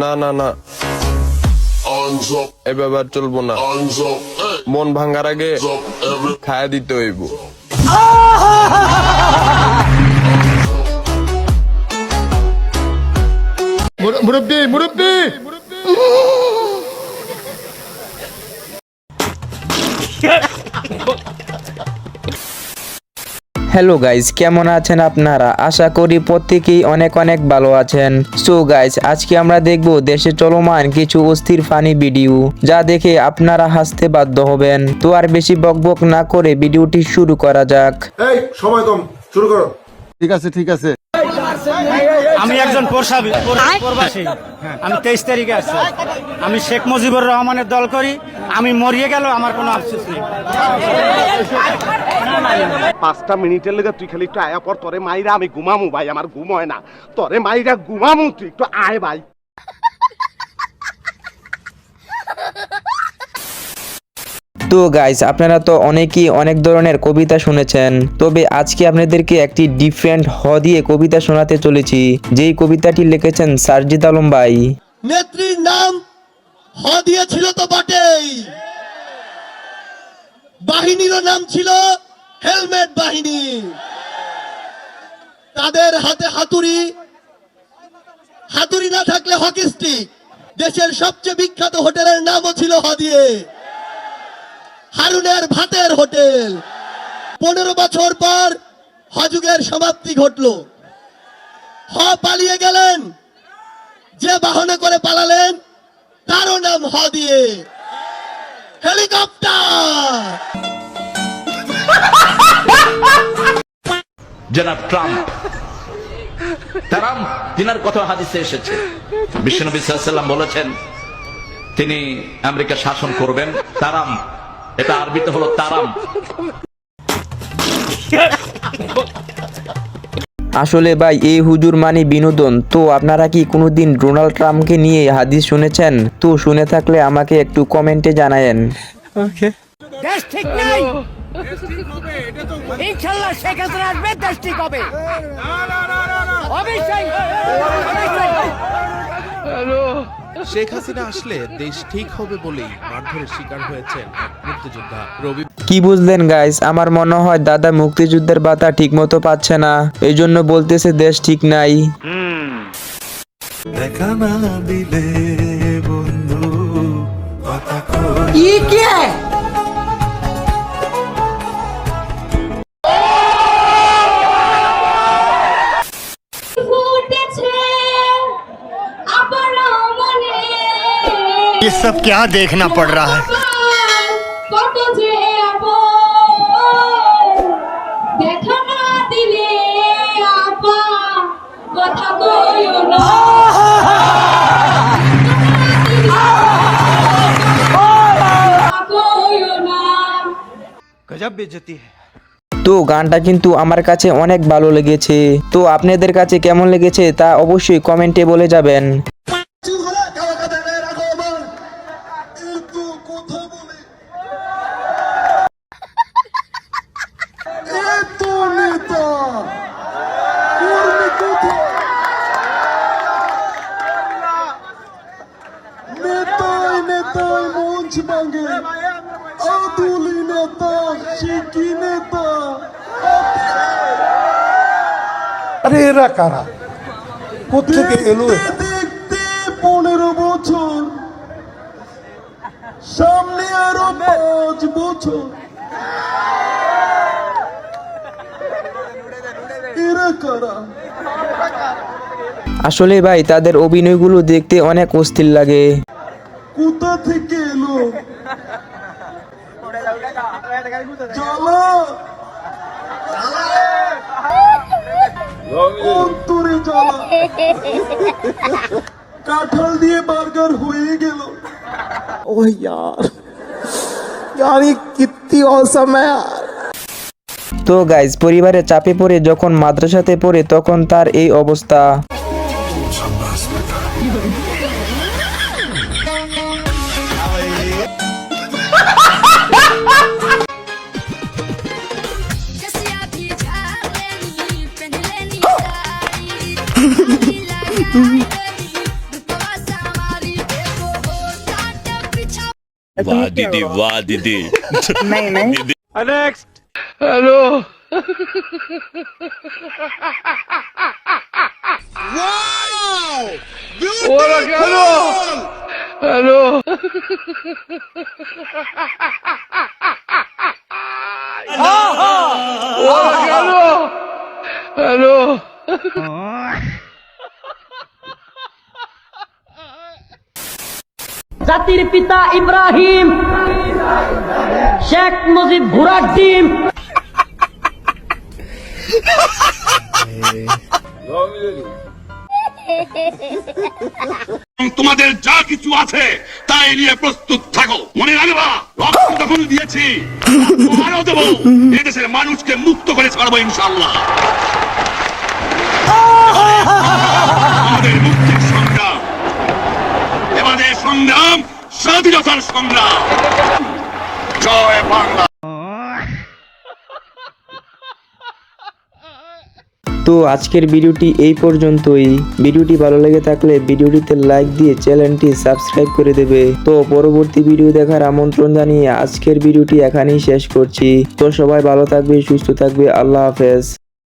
না না না। এ ব্যাপার চলবো না। মন ভাঙার আগে খায়া দিতে হইব। মুরব্বী মুরব্বী! হ্যালো গাইজ কেমন আছেন আপনারা? আশা করি প্রত্যেকেই অনেক অনেক ভালো আছেন। সো গাইজ আজকে আমরা দেখব দেশে চলমান কিছু অস্থির ফানি ভিডিও যা দেখে আপনারা হাসতে বাধ্য হবেন। তো আর বেশি বকবক না করে ভিডিওটি শুরু করা যাক। এই সময় কম শুরু করো। ঠিক আছে ঠিক আছে। আমি একজন প্রবাসী। আমি তেইশ তারিখে আসছি আমি শেখ মুজিবুর রহমানের দল করি। আমি মরিয়ে গেল আমার কোনো আফসোস নেই। পাঁচটা মিনিটের লেগে তুই খালি একটু আয়া পর তোরে মাইরা আমি ঘুমামু ভাই আমার ঘুম হয় না। তোরে মাইরা ঘুমামু তুই একটু আয় ভাই। তো গাইজ আপনারা তো অনেকেই অনেক ধরনের কবিতা শুনেছেন তবে আজকে আপনাদেরকে একটি ডিফারেন্ট হ দিয়ে কবিতা শোনাতে চলেছি যেই কবিতাটি লিখেছেন সারজিদ আলম ভাই। নেত্রীর নাম হ দিয়েছিল তো বটেই। বাহিনীরও নাম ছিল হেলমেট বাহিনী। তাদের হাতে হাতুড়ি। হাতুড়ি না থাকলে হকি স্টিক। দেশের সবচেয়ে বিখ্যাত হোটেলের নামও ছিল হ দিয়ে হারুনের ভাতের হোটেল। পনেরো বছর পর হযুগের সমাপ্তি ঘটলো। হ পালিয়ে গেলেন। যে বাহনে করে পালালেন, তারও নাম হ দিয়ে হেলিকপ্টার! জনাব ট্রাম্প। ট্রাম্প তিনার কথা হাদিসে এসেছে। বিশ্বনবী সাল্লাম বলেছেন তিনি আমেরিকা শাসন করবেন তারাম। এটা আরবিতে হলো তারাম। আসলে ভাই এই হুজুর মানে বিনোদন। তো আপনারা কি কোনোদিন ডোনাল্ড ট্রাম্পকে নিয়ে হাদিস শুনেছেন? তো শুনে থাকলে আমাকে একটু কমেন্টে জানায়েন। দেশ ঠিক নাই। ইনশাল্লাহ শেখ হাসিনা আসবে দেশ ঠিক হবে। অবশ্যই। শেখ হাসিনা আসলে দেশ ঠিক হবে বলেই মারধরের শিকার হয়েছেন মুক্তিযোদ্ধা রবি কি বুঝলেন গাইস আমার মনে হয় দাদা মুক্তিযুদ্ধের বাতা ঠিক মতো পাচ্ছে না। এই জন্য বলতেছে দেশ ঠিক নাই। ফুটেছে ये सब क्या देखना पड़ रहा है কত যে আপন দেখা না দিলে আপা কথা কইও না কইও না গজব বেজতি হ্যায় তো গানটা কিন্তু আমার কাছে অনেক ভালো লেগেছে তো আপনাদের কাছে কেমন লেগেছে তা অবশ্যই কমেন্টে বলে যাবেন ভাঙে আদুলি নেতা শিকি নেতা? আরে এরা কারা? কোথেকে এলো? দেখতে পনেরো বছর সামনে আরও পাঁচ বছর। এরা কারা? আসলে ভাই তাদের অভিনয়গুলো দেখতে অনেক অস্থির লাগে। কোথা থেকে এলো জ্বালা অন্তরে জ্বালা কাঁঠাল দিয়ে বার্গার হয়ে গেল ও यार यार ये कितनी औसम है यार তো গাইজ পরিবারের চাপে পড়ে যখন মাদ্রাসাতে পড়ে তখন তার এই অবস্থা વાહ દીદી વાહ દીદી નહીં નહીં next hello Alô! Olha, Carol! Alô! জাতির পিতা ইব্রাহিম। শেখ মুজিব ঘোড়ার তোমাদের যা কিছু আছে, তাই নিয়ে প্রস্তুত থাকো। মনে রাখবা দিয়েছি এদেশের মানুষকে মুক্ত করে ছাড়বো ইনশাল্লাহ আমাদের আমাদের সংগ্রাম, স্বাধীনতার সংগ্রাম। জয় বাংলা। তো আজকের ভিডিওটি এই পর্যন্তই। ভিডিওটি ভালো লেগে থাকলে ভিডিওটিতে লাইক দিয়ে চ্যানেলটি সাবস্ক্রাইব করে দেবে। তো পরবর্তী ভিডিও দেখার আমন্ত্রণ জানিয়ে আজকের ভিডিওটি এখানেই শেষ করছি। তো সবাই ভালো থাকবে, সুস্থ থাকবে, আল্লাহ হাফেজ।